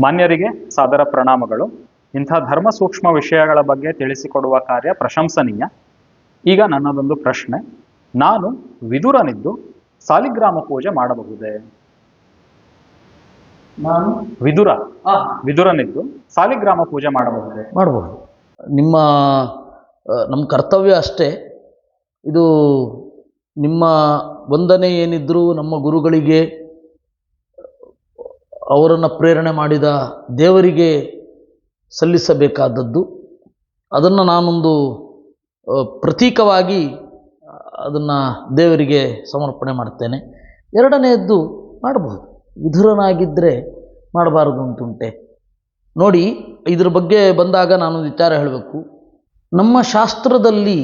ಮಾನ್ಯರಿಗೆ ಸಾದರ ಪ್ರಣಾಮಗಳು. ಇಂಥ ಧರ್ಮ ಸೂಕ್ಷ್ಮ ವಿಷಯಗಳ ಬಗ್ಗೆ ತಿಳಿಸಿಕೊಡುವ ಕಾರ್ಯ ಪ್ರಶಂಸನೀಯ. ಈಗ ನನ್ನದೊಂದು ಪ್ರಶ್ನೆ. ನಾನು ವಿದುರನಿದ್ದು ಸಾಲಿಗ್ರಾಮ ಪೂಜೆ ಮಾಡಬಹುದೇ? ನಾನು? ವಿದುರ. ವಿದುರನಿದ್ದು ಸಾಲಿಗ್ರಾಮ ಪೂಜೆ ಮಾಡಬಹುದೇ? ಮಾಡಬಹುದು. ನಿಮ್ಮ ನಮ್ಮ ಕರ್ತವ್ಯ ಅಷ್ಟೇ. ಇದು ನಿಮ್ಮ ವಂದನೆ ಏನಿದ್ರೂ ನಮ್ಮ ಗುರುಗಳಿಗೆ ಅವರನ್ನು ಪ್ರೇರಣೆ ಮಾಡಿದ ದೇವರಿಗೆ ಸಲ್ಲಿಸಬೇಕಾದದ್ದು. ಅದನ್ನು ನಾನೊಂದು ಪ್ರತೀಕವಾಗಿ ಅದನ್ನು ದೇವರಿಗೆ ಸಮರ್ಪಣೆ ಮಾಡ್ತೇನೆ. ಎರಡನೆಯದ್ದು ಮಾಡಬಹುದು. ವಿಧುರನಾಗಿದ್ದರೆ ಮಾಡಬಾರದು ಅಂತುಂಟೆ. ನೋಡಿ, ಇದ್ರ ಬಗ್ಗೆ ಬಂದಾಗ ನಾನು ವಿಚಾರ ಹೇಳಬೇಕು. ನಮ್ಮ ಶಾಸ್ತ್ರದಲ್ಲಿ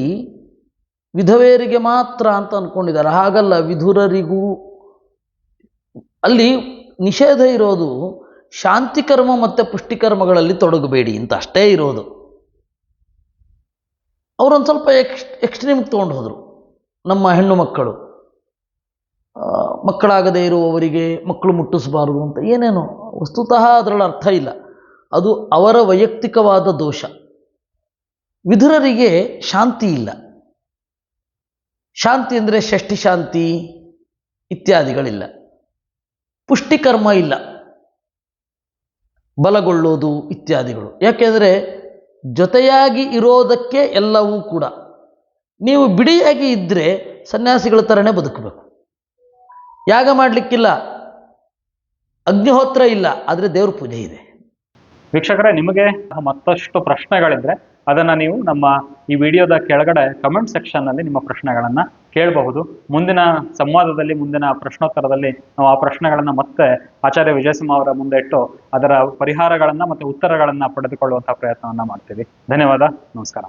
ವಿಧವೆಯರಿಗೆ ಮಾತ್ರ ಅಂತ ಅಂದ್ಕೊಂಡಿದ್ದಾರೆ ಹಾಗಲ್ಲ, ವಿಧುರರಿಗೂ ಅಲ್ಲಿ ನಿಷೇಧ ಇರೋದು ಶಾಂತಿಕರ್ಮ ಮತ್ತು ಪುಷ್ಟಿಕರ್ಮಗಳಲ್ಲಿ ತೊಡಗಬೇಡಿ ಅಂತ ಅಷ್ಟೇ ಇರೋದು. ಅವರೊಂದು ಸ್ವಲ್ಪ ಎಕ್ಸ್, ಎಕ್ಸ್ಟ್ರೀಮ್ ತೊಗೊಂಡು ಹೋದರು. ನಮ್ಮ ಹೆಣ್ಣು ಮಕ್ಕಳು. ಮಕ್ಕಳಾಗದೇ ಇರುವವರಿಗೆ ಮಕ್ಕಳು ಮುಟ್ಟಿಸಬಾರದು ಅಂತ ಏನೇನೋ, ವಸ್ತುತಃ ಅದರಲ್ಲಿ ಅರ್ಥ ಇಲ್ಲ. ಅದು ಅವರ ವೈಯಕ್ತಿಕವಾದ ದೋಷ. ವಿಧುರರಿಗೆ ಶಾಂತಿ ಇಲ್ಲ. ಶಾಂತಿ ಅಂದರೆ ಷಷ್ಠಿ ಶಾಂತಿ ಇತ್ಯಾದಿಗಳಿಲ್ಲ. ಪುಷ್ಟಿಕರ್ಮ ಇಲ್ಲ. ಬಲಗೊಳ್ಳೋದು ಇತ್ಯಾದಿಗಳು. ಯಾಕೆಂದರೆ ಜೊತೆಯಾಗಿ ಇರೋದಕ್ಕೆ ಎಲ್ಲವೂ ಕೂಡ. ನೀವು ಬಿಡಿಯಾಗಿ ಇದ್ದರೆ ಸನ್ಯಾಸಿಗಳ ಥರನೇ ಬದುಕಬೇಕು. ಯಾಗ ಮಾಡಲಿಕ್ಕಿಲ್ಲ. ಅಗ್ನಿಹೋತ್ರ ಇಲ್ಲ. ಆದರೆ ದೇವ್ರ ಪೂಜೆ ಇದೆ. ವೀಕ್ಷಕರೇ, ನಿಮಗೆ ಮತ್ತಷ್ಟು ಪ್ರಶ್ನೆಗಳಿದ್ರೆ ಅದನ್ನ ನೀವು ನಮ್ಮ ಈ ವಿಡಿಯೋದ ಕೆಳಗಡೆ ಕಮೆಂಟ್ ಸೆಕ್ಷನ್ನಲ್ಲಿ ನಿಮ್ಮ ಪ್ರಶ್ನೆಗಳನ್ನ ಕೇಳಬಹುದು. ಮುಂದಿನ ಸಂವಾದದಲ್ಲಿ, ಮುಂದಿನ ಪ್ರಶ್ನೋತ್ತರದಲ್ಲಿ ನಾವು ಆ ಪ್ರಶ್ನೆಗಳನ್ನ ಮತ್ತೆ ಆಚಾರ್ಯ ವಿಜಯಸಿಂಹ ಅವರ ಮುಂದೆ ಇಟ್ಟು ಅದರ ಪರಿಹಾರಗಳನ್ನ ಮತ್ತೆ ಉತ್ತರಗಳನ್ನ ಪಡೆದುಕೊಳ್ಳುವಂತಹ ಪ್ರಯತ್ನವನ್ನ ಮಾಡ್ತೀವಿ. ಧನ್ಯವಾದ. ನಮಸ್ಕಾರ.